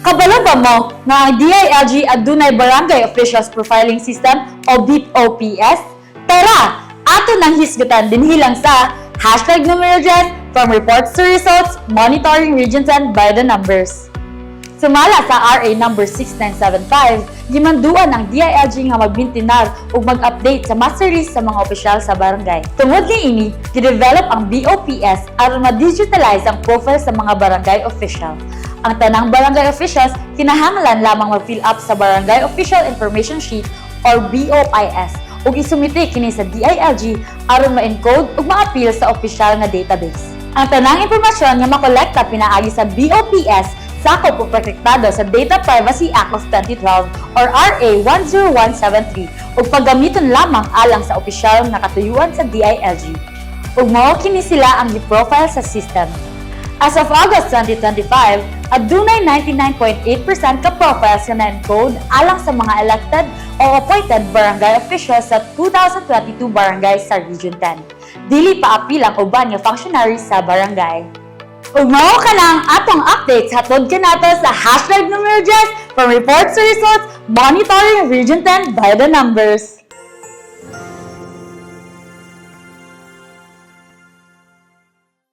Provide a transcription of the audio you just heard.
Kabalo ba mo nga ang DILG adunay Barangay Officials Profiling System o BOPS? Tara, ato nang hisgutan dinhilang sa hashtag numero dyan from reports to results, monitoring regions and by the numbers. Sumala sa RA number 6975, gimanduan ang DILG nga magbintinar ug mag-update sa master list sa mga opisyal sa barangay. Tungod ni ini, gidevelop ang BOPS aron ma-digitalize ang profile sa mga barangay official. Ang tanang barangay officials kinahanglan lamang mag-fill up sa Barangay Official Information Sheet or BOIS ug isumite kini sa DILG aron ma-encode ug ma-appeal sa opisyal nga database. Ang tanang impormasyon nga makolekta pinaagi sa BOPS sakop ug protektado sa Data Privacy Act of 2012 or RA 10173 ug paggamiton lamang alang sa opisyal nga katuyuan sa DILG. Ug mao kini sila ang gi-profile sa system. As of August 2025, adunay 99.8% ka profiles nga na-encode alang sa mga elected o appointed barangay officials sa 2022 barangay sa Region 10. Dili pa apil ang uban nga functionaries sa barangay. Ug mao ka lang atong updates hatod ka nato sa hashtag numero 10 from reports to results, monitoring Region 10 by the numbers.